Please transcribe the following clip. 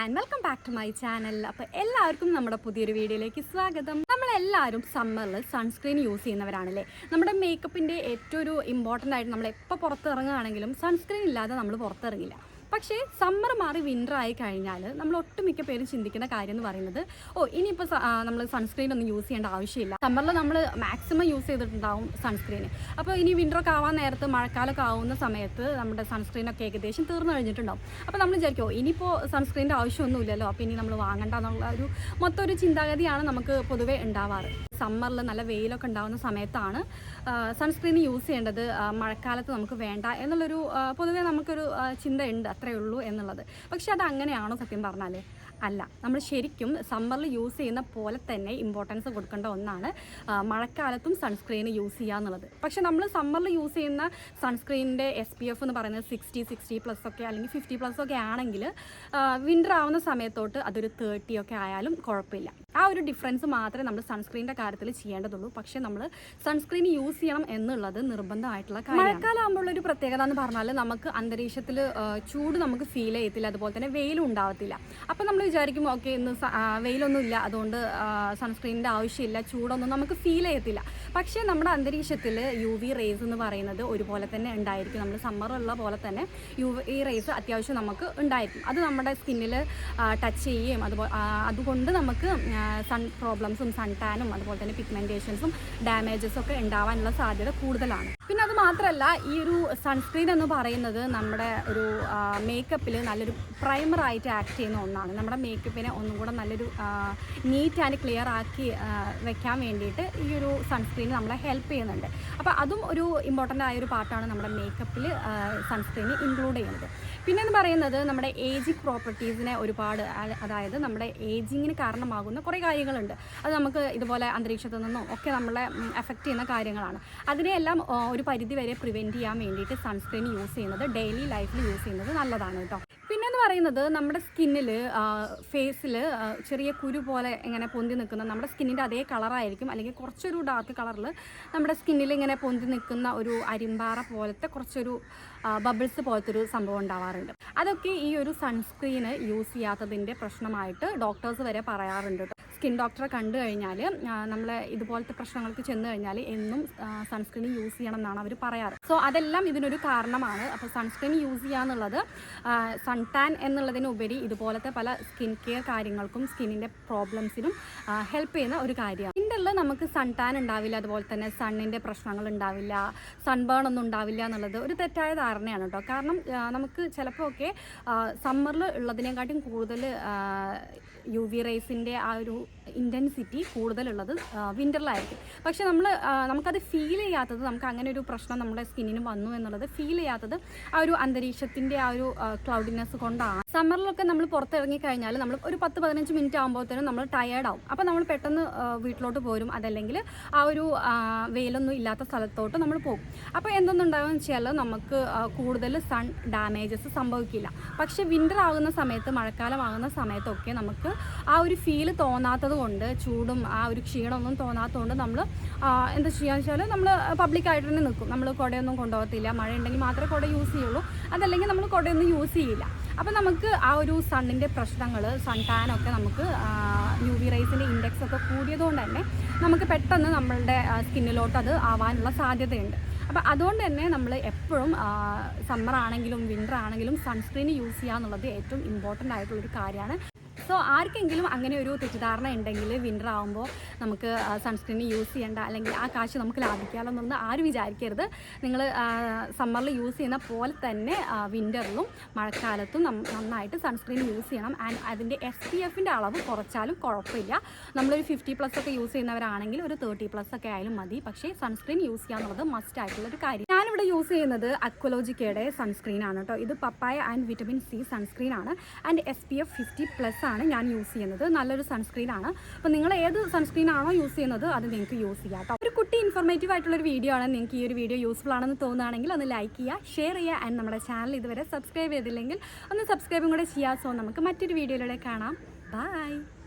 And welcome back to my channel അപ്പോൾ എല്ലാവർക്കും നമ്മുടെ പുതിയൊരു വീഡിയോയിലേക്ക് സ്വാഗതം. നമ്മളെല്ലാവരും സമ്മറിൽ സൺസ്ക്രീൻ യൂസ് ചെയ്യുന്നവരാണല്ലേ? നമ്മുടെ മേക്കപ്പിന്റെ ഏറ്റവും ഒരു ഇമ്പോർട്ടന്റ് ആയിട്ട് നമ്മൾ എപ്പോൾ പുറത്തിറങ്ങുകയാണെങ്കിലും സൺസ്ക്രീൻ ഇല്ലാതെ നമ്മൾ പുറത്തിറങ്ങില്ല. പക്ഷേ സമ്മർ മാറി വിന്റർ ആയി കഴിഞ്ഞാൽ നമ്മൾ ഒട്ടുമിക്ക പേരും ചിന്തിക്കുന്ന കാര്യം എന്ന് പറയുന്നത് ഓ ഇനിയിപ്പോൾ നമ്മൾ സൺസ്ക്രീൻ ഒന്നും യൂസ് ചെയ്യേണ്ട ആവശ്യമില്ല. സമ്മറിൽ നമ്മൾ മാക്സിമം യൂസ് ചെയ്തിട്ടുണ്ടാവും സൺസ്ക്രീൻ അപ്പോൾ ഇനി വിന്ററൊക്കെ ആവാൻ നേരത്ത് മഴക്കാലമൊക്കെ ആവുന്ന സമയത്ത് നമ്മുടെ സൺസ്ക്രീനൊക്കെ ഏകദേശം തീർന്നു കഴിഞ്ഞിട്ടുണ്ടാവും. അപ്പോൾ നമ്മൾ വിചാരിക്കുമോ ഇനിയിപ്പോൾ സൺസ്ക്രീന്റെ ആവശ്യമൊന്നുമില്ലല്ലോ അപ്പോൾ ഇനി നമ്മൾ വാങ്ങണ്ട എന്നുള്ള ഒരു മൊത്തം ഒരു ചിന്താഗതിയാണ് നമുക്ക് പൊതുവേ ഉണ്ടാവാറ്. സമ്മറിൽ നല്ല വെയിലൊക്കെ ഉണ്ടാകുന്ന സമയത്താണ് സൺസ്ക്രീൻ യൂസ് ചെയ്യേണ്ടത് മഴക്കാലത്ത് നമുക്ക് വേണ്ട എന്നുള്ളൊരു പൊതുവേ നമുക്കൊരു ചിന്തയുണ്ട് അത്രയേ ഉള്ളൂ എന്നുള്ളത്. പക്ഷെ അത് അങ്ങനെയാണോ സത്യം പറഞ്ഞാൽ അല്ല. നമ്മൾ ശരിക്കും സമ്മറിൽ യൂസ് ചെയ്യുന്ന പോലെ തന്നെ ഇമ്പോർട്ടൻസ് കൊടുക്കേണ്ട ഒന്നാണ് മഴക്കാലത്തും സൺസ്ക്രീൻ യൂസ് ചെയ്യുക എന്നുള്ളത്. പക്ഷെ നമ്മൾ സമ്മറിൽ യൂസ് ചെയ്യുന്ന സൺസ്ക്രീനിന്റെ എസ് പി എഫ് എന്ന് പറയുന്നത് സിക്സ്റ്റി സിക്സ്റ്റി പ്ലസ് ഒക്കെ അല്ലെങ്കിൽ ഫിഫ്റ്റി പ്ലസ് ഒക്കെ ആണെങ്കിൽ വിന്റർ ആവുന്ന സമയത്തോട്ട് അതൊരു തേർട്ടി ഒക്കെ ആയാലും കുഴപ്പമില്ല. ആ ഒരു ഡിഫറൻസ് മാത്രമേ നമ്മൾ സൺസ്ക്രീനിന്റെ കാര്യത്തിൽ ചെയ്യേണ്ടതുള്ളൂ. പക്ഷേ നമ്മൾ സൺസ്ക്രീൻ യൂസ് ചെയ്യണം എന്നുള്ളത് നിർബന്ധമായിട്ടുള്ള കാര്യം മഴക്കാലം ആകുമ്പോൾ ഒരു പ്രത്യേകത എന്ന് പറഞ്ഞാൽ നമുക്ക് അന്തരീക്ഷത്തിൽ ചൂട് നമുക്ക് ഫീൽ ചെയ്യത്തില്ല. അതുപോലെ തന്നെ വെയിലും ഉണ്ടാവത്തില്ല. അപ്പം നമ്മൾ വിചാരിക്കും ഓക്കെ ഇന്ന് വെയിലൊന്നും ഇല്ല. അതുകൊണ്ട് സൺസ്ക്രീനിന്റെ ആവശ്യമില്ല. ചൂടൊന്നും നമുക്ക് ഫീൽ ചെയ്യത്തില്ല. പക്ഷേ നമ്മുടെ അന്തരീക്ഷത്തിൽ യു വി റേസ് എന്ന് പറയുന്നത് ഒരുപോലെ തന്നെ ഉണ്ടായിരിക്കും. നമ്മൾ സമ്മറുള്ള പോലെ തന്നെ യു വി റേസ് അത്യാവശ്യം നമുക്ക് ഉണ്ടായിരിക്കും. അത് നമ്മുടെ സ്കിന്നിൽ ടച്ച് ചെയ്യുകയും അതുപോലെ അതുകൊണ്ട് നമുക്ക് സൺ പ്രോബ്ലംസും സൺ ടാനും അതുപോലെ തന്നെ പിഗ്മെന്റേഷൻസും ഡാമേജസും ഒക്കെ ഉണ്ടാവാനുള്ള സാധ്യത കൂടുതലാണ്. പിന്നെ അത് മാത്രമല്ല ഈ ഒരു സൺസ്ക്രീൻ എന്ന് പറയുന്നത് നമ്മുടെ ഒരു മേക്കപ്പിൽ നല്ലൊരു പ്രൈമറായിട്ട് ആക്ട് ചെയ്യുന്ന ഒന്നാണ്. നമ്മുടെ മേക്കപ്പിനെ ഒന്നും കൂടെ നല്ലൊരു നീറ്റ് ആൻഡ് ക്ലിയർ ആക്കി വെക്കാൻ വേണ്ടിയിട്ട് ഈ ഒരു സൺസ്ക്രീൻ നമ്മളെ ഹെൽപ്പ് ചെയ്യുന്നുണ്ട്. അപ്പോൾ അതും ഒരു ഇമ്പോർട്ടന്റ് ആയൊരു പാർട്ടാണ് നമ്മുടെ മേക്കപ്പിൽ സൺസ്ക്രീൻ ഇൻക്ലൂഡ് ചെയ്യുന്നത്. പിന്നെ എന്ന് പറയുന്നത് നമ്മുടെ ഏജിങ് പ്രോപ്പർട്ടീസിനെ ഒരുപാട് അതായത് നമ്മുടെ ഏജിങ്ങിന് കാരണമാകുന്ന കുറേ കാര്യങ്ങളുണ്ട്. അത് നമുക്ക് ഇതുപോലെ അന്തരീക്ഷത്തിൽ നിന്നും ഒക്കെ നമ്മളെ എഫക്റ്റ് ചെയ്യുന്ന കാര്യങ്ങളാണ്. അതിനെയെല്ലാം ഒരു പരിധി വരെ പ്രിവെന്റ് ചെയ്യാൻ വേണ്ടിയിട്ട് സൺസ്ക്രീൻ യൂസ് ചെയ്യുന്നത് ഡെയിലി ലൈഫിൽ യൂസ് ചെയ്യുന്നത് നല്ലതാണ് കേട്ടോ. പിന്നെന്ന് പറയുന്നത് നമ്മുടെ സ്കിന്നിൽ ഫേസിൽ ചെറിയ കുരു പോലെ ഇങ്ങനെ പൊന്തി നിൽക്കുന്ന നമ്മുടെ സ്കിന്നിന്റെ അതേ കളറായിരിക്കും അല്ലെങ്കിൽ കുറച്ചൊരു ഡാർക്ക് കളറിൽ നമ്മുടെ സ്കിന്നിൽ ഇങ്ങനെ പൊന്തി നിൽക്കുന്ന ഒരു അരിമ്പാറ പോലത്തെ കുറച്ചൊരു ബബിൾസ് പോലത്തെ ഒരു സംഭവം ഉണ്ടാവാറുണ്ട്. അതൊക്കെ ഈ ഒരു സൺസ്ക്രീന് യൂസ് ചെയ്യാത്തതിന്റെ പ്രശ്നമായിട്ട് ഡോക്ടേഴ്സ് വരെ പറയാറുണ്ട് കേട്ടോ. സ്കിൻ ഡോക്ടറെ കണ്ടു കഴിഞ്ഞാൽ നമ്മൾ ഇതുപോലത്തെ പ്രശ്നങ്ങൾക്ക് ചെന്ന് കഴിഞ്ഞാൽ എന്നും സൺസ്ക്രീൻ യൂസ് ചെയ്യണം എന്നാണ് അവർ പറയാറ്. സോ അതെല്ലാം ഇതിനൊരു കാരണമാണ്. അപ്പോൾ സൺസ്ക്രീൻ യൂസ് ചെയ്യുക എന്നുള്ളത് സൺ ടാൻ എന്നുള്ളതിനുപരി ഇതുപോലത്തെ പല സ്കിൻ കെയർ കാര്യങ്ങൾക്കും സ്കിന്നിന്റെ പ്രോബ്ലംസിനും ഹെൽപ്പ് ചെയ്യുന്ന ഒരു കാര്യമാണ്. നമുക്ക് സൺ ടാൻ ഉണ്ടാവില്ല അതുപോലെ തന്നെ സണ്ണിന്റെ പ്രശ്നങ്ങൾ ഉണ്ടാവില്ല സൺബേൺ ഒന്നും ഉണ്ടാവില്ല എന്നുള്ളത് ഒരു തെറ്റായ ധാരണയാണ് കേട്ടോ കാരണം നമുക്ക് ചിലപ്പോൾ ഒക്കെ സമ്മറിൽ ഉള്ളതിനെക്കാട്ടും കൂടുതൽ യു വി റേസിന്റെ ആ ഒരു ഇന്റൻസിറ്റി കൂടുതലുള്ളത് വിന്ററിലായിരിക്കും പക്ഷേ നമ്മൾ നമുക്കത് ഫീൽ ചെയ്യാത്തത് നമുക്ക് അങ്ങനെ ഒരു പ്രശ്നം നമ്മുടെ സ്കിന്നിന് വന്നു എന്നുള്ളത് ഫീൽ ചെയ്യാത്തത് ആ ഒരു അന്തരീക്ഷത്തിന്റെ ആ ഒരു ക്ലൗഡിനെസ് കൊണ്ടാണ്. സമ്മറിലൊക്കെ നമ്മൾ പുറത്തിറങ്ങി കഴിഞ്ഞാൽ നമ്മൾ ഒരു പത്ത് പതിനഞ്ച് മിനിറ്റ് ആകുമ്പോഴത്തേനും നമ്മൾ ടയേർഡ് ആവും. അപ്പോൾ നമ്മൾ പെട്ടെന്ന് വീട്ടിലോട്ട് വീട്ടിലോട്ട് പോരും. അതല്ലെങ്കിൽ ആ ഒരു വെയിലൊന്നും ഇല്ലാത്ത സ്ഥലത്തോട്ട് നമ്മൾ പോകും. അപ്പോൾ എന്തൊന്നുണ്ടാകുമെന്ന് വെച്ചാൽ നമുക്ക് കൂടുതൽ സൺ ഡാമേജസ് സംഭവിക്കില്ല. പക്ഷേ വിന്റർ ആകുന്ന സമയത്ത് മഴക്കാലം ആകുന്ന സമയത്തൊക്കെ നമുക്ക് ആ ഒരു ഫീൽ തോന്നാത്തത് കൊണ്ട് ചൂടും ആ ഒരു ക്ഷീണമൊന്നും തോന്നാത്തതുകൊണ്ട് നമ്മൾ എന്താ ചെയ്യുകയെന്ന് വെച്ചാൽ നമ്മൾ പബ്ലിക്കായിട്ട് തന്നെ നിൽക്കും. നമ്മൾ കുടയൊന്നും കൊണ്ടുപോകത്തില്ല. മഴ ഉണ്ടെങ്കിൽ മാത്രമേ കുട യൂസ് ചെയ്യുള്ളൂ. അതല്ലെങ്കിൽ നമ്മൾ കുടയൊന്നും യൂസ് ചെയ്യില്ല. അപ്പോൾ നമുക്ക് ആ ഒരു സണ്ണിന്റെ പ്രശ്നങ്ങൾ സൺ ടാനൊക്കെ നമുക്ക് യു വി റൈസിന്റെ ഇൻഡെക്സ് ഒക്കെ കൂടിയതുകൊണ്ട് തന്നെ നമുക്ക് പെട്ടെന്ന് നമ്മളുടെ സ്കിന്നിലോട്ട് അത് ആവാനുള്ള സാധ്യതയുണ്ട്. അപ്പോൾ അതുകൊണ്ട് തന്നെ നമ്മൾ എപ്പോഴും സമ്മർ ആണെങ്കിലും വിന്റർ ആണെങ്കിലും സൺസ്ക്രീൻ യൂസ് ചെയ്യുക എന്നുള്ളത് ഏറ്റവും ഇമ്പോർട്ടന്റ് ആയിട്ടുള്ളൊരു കാര്യമാണ്. സോ ആർക്കെങ്കിലും അങ്ങനെ ഒരു തെറ്റിദ്ധാരണ ഉണ്ടെങ്കിൽ വിന്റർ ആകുമ്പോൾ നമുക്ക് സൺസ്ക്രീൻ യൂസ് ചെയ്യേണ്ട അല്ലെങ്കിൽ ആ കാശ് നമുക്ക് ലാഭിക്കാമല്ലോ ആരും വിചാരിക്കരുത്. നിങ്ങൾ സമ്മറിൽ യൂസ് ചെയ്യുന്ന പോലെ തന്നെ വിന്ററിലും മഴക്കാലത്തും നന്നായിട്ട് സൺസ്ക്രീൻ യൂസ് ചെയ്യണം. ആൻഡ് അതിന്റെ എസ് പി എഫിന്റെ അളവ് കുറച്ചാലും കുഴപ്പമില്ല. നമ്മളൊരു ഫിഫ്റ്റി പ്ലസ് ഒക്കെ യൂസ് ചെയ്യുന്നവരാണെങ്കിൽ ഒരു തേർട്ടി പ്ലസ് ഒക്കെ ആയാലും മതി. പക്ഷേ സൺസ്ക്രീൻ യൂസ് ചെയ്യുക എന്നുള്ളത് മസ്റ്റ് ആയിട്ടുള്ള ഒരു കാര്യം. ഞാനിവിടെ യൂസ് ചെയ്യുന്നത് അക്വലോജിക്കയുടെ സൺസ്ക്രീൻ ആണ് കേട്ടോ ഇത് papaya and vitamin C sunscreen ആണ്. And S P F fifty plus ആണ്. ഞാൻ യൂസ് ചെയ്യുന്നത്. നല്ലൊരു സൺസ്ക്രീൻ ആണ്. അപ്പോൾ നിങ്ങൾ ഏത് സൺസ്ക്രീൻ ആണോ യൂസ് ചെയ്യുന്നത് അത് നിങ്ങൾക്ക് യൂസ് ചെയ്യാം കേട്ടോ ഒരു കുട്ടി ഇൻഫോർമേറ്റീവ് ആയിട്ടുള്ള ഒരു വീഡിയോ ആണ് നിങ്ങൾക്ക് ഈ ഒരു വീഡിയോ യൂസ്ഫുൾ ആണെന്ന് തോന്നുകയാണെങ്കിൽ ഒന്ന് ലൈക്ക് ചെയ്യുക ഷെയർ ചെയ്യുക ആൻഡ് നമ്മുടെ ചാനൽ ഇതുവരെ സബ്സ്ക്രൈബ് ചെയ്തില്ലെങ്കിൽ ഒന്ന് സബ്സ്ക്രൈബും കൂടെ ചെയ്യുക സോ നമുക്ക് മറ്റൊരു വീഡിയോയിലൂടെ കാണാം. ബൈ